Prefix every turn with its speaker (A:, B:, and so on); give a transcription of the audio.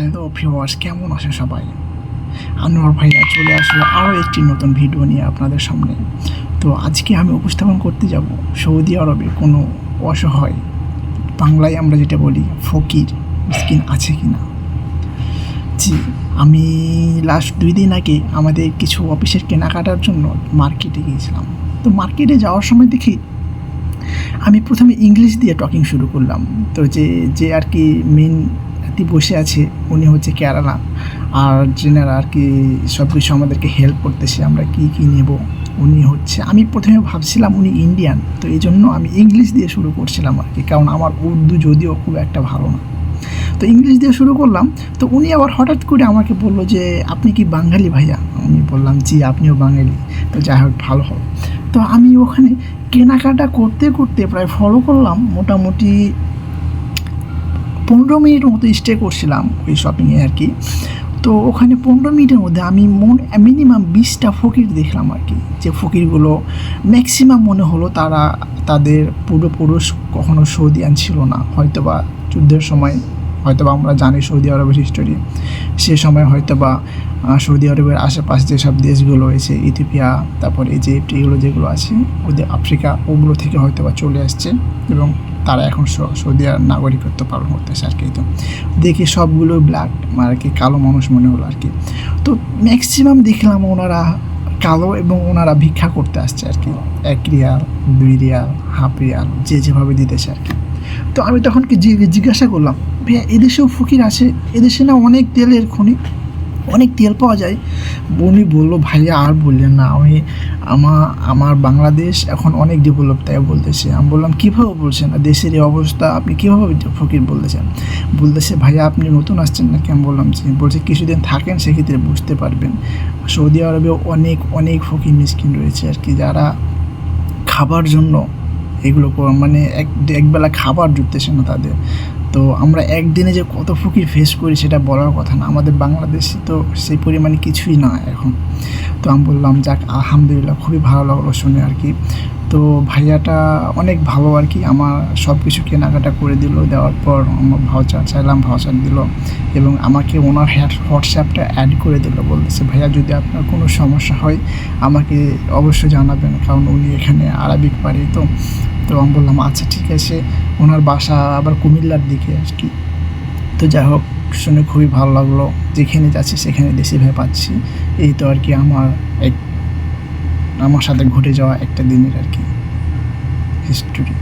A: Hello viewers কেমন আছেন সবাই? আনোয়ার ভাইয়া চলে আসলো আরও একটি নতুন ভিডিও নিয়ে আপনাদের সামনে। তো আজকে আমি উপস্থাপন করতে যাব সৌদি আরবে কোনো অসহায়, বাংলায় আমরা যেটা বলি ফকির স্কিন আছে কি না জি, আমি লাস্ট দুই দিন আগে আমাদের কিছু অফিসের কেনাকাটার জন্য মার্কেটে গিয়েছিলাম। তো মার্কেটে যাওয়ার সময় দেখি আমি প্রথমে ইংলিশ দিয়ে টকিং শুরু করলাম। তো যে যে আর কি মেন বসে আছে, উনি হচ্ছে কেরালা আর যেনারা আর কি সব কিছু আমাদেরকে হেল্প করতেছে, আমরা কি কি নেব? উনি হচ্ছে, আমি প্রথমে ভাবছিলাম উনি ইন্ডিয়ান তো এই জন্য আমি ইংলিশ দিয়ে শুরু করছিলাম আর কি, কারণ আমার উর্দু যদিও খুব একটা ভালো না। তো ইংলিশ দিয়ে শুরু করলাম, তো উনি আবার হঠাৎ করে আমাকে বলল যে, আপনি কি বাঙালি ভাইয়া? আমি বললাম, জি, আপনিও বাঙালি, তো যাই হোক, ভালো হোক তো আমি ওখানে কেনাকাটা করতে করতে প্রায় ফলো করলাম, মোটামুটি পনেরো মিনিটের মতো স্টে করছিলাম ওই শপিংয়ে আর কি। তো ওখানে পনেরো মিনিটের মধ্যে আমি মন মিনিমাম বিশটা ফকির দেখলাম আর কি। যে ফকিরগুলো ম্যাক্সিমাম মনে হলো তারা তাদের পূর্বপুরুষ কখনো সৌদিয়ান ছিল না। হয়তোবা যুদ্ধের সময় হয়তোবা আমরা জানি সৌদি আরবের হিস্টোরি সে সময় হয়তোবা আহ, সৌদি আরবের আশেপাশে যেসব দেশগুলো রয়েছে ইথিওপিয়া তারপরে ইজিপ্ট এগুলো যেগুলো আছে ওদের আফ্রিকা ওগুলো থেকে হয়তোবা চলে আসছে। এবং তারা এখন সৌদি আর নাগরিকত্ব পালন করতেছে আর কি তো। দেখে সবগুলো ব্ল্যাক আর কি কালো মানুষ মনে হলো আর কি। তো ম্যাক্সিমাম দেখলাম ওনারা কালো এবং ওনারা ভিক্ষা করতে আসছে আর কি। এক রিয়াল, দুই রিয়াল, হাফ রিয়াল, যে যেভাবে দিতেছে আর কি। তো আমি তখন কি জিজ্ঞাসা করলাম, ভাইয়া, এদেশেও ফকির আছে? এদেশে না অনেক তেলের খনি? অনেক তেল পাওয়া যায়। উনি বলল ভাইয়া আর বললেন না। আমি আমার আমার বাংলাদেশ এখন অনেক ডেভেলপ তাই বলতেছে। আমি বললাম, কীভাবে বলছেন? দেশের এই অবস্থা আপনি কীভাবে ফকির বলতেছেন? বলতেছে ভাইয়া আপনি নতুন আসছেন নাকি? আমি বললাম যে বলছে, কিছুদিন থাকেন, সেক্ষেত্রে বুঝতে পারবেন। সৌদি আরবেও অনেক অনেক ফকির মিসকিন রয়েছে আর কি, যারা খাবার জন্য এগুলো মানে এক একবেলা খাবার জুটতেছে না তাদের। তো আমরা একদিনে যে কত ফকির ফেস করি সেটা বলার কথা না। আমাদের বাংলাদেশে তো সেই পরিমাণে কিছুই না এখন। তো আমি বললাম, যাক, আলহামদুলিল্লাহ, খুবই ভালো লাগল শুনে আর কি। তো ভাইয়াটা অনেক ভালো আর কি, আমার সব কিছু কেনাকাটা করে দিল, দেওয়ার পর আমার ভাউচার চাইলাম ভাউচার দিল এবং আমাকে ওনার হ্যাট হোয়াটসঅ্যাপটা অ্যাড করে দিল। বলতেছে, ভাইয়া, যদি আপনার কোনো সমস্যা হয়, আমাকে অবশ্যই জানাবেন, কারণ উনি এখানে আরবিক পারে, তো তো আমি বললাম আচ্ছা ঠিক আছে। ওনার বাসা আবার কুমিল্লার দিকে আর কি। তো যাই হোক, শুনে খুবই ভালো লাগল। যেখানে যাচ্ছি, সেখানে দেশি ভাই পাচ্ছি। এই তো আর কি আমার এক, আমার সাথে ঘটে যাওয়া একটা দিনের আর কি হিস্টোরি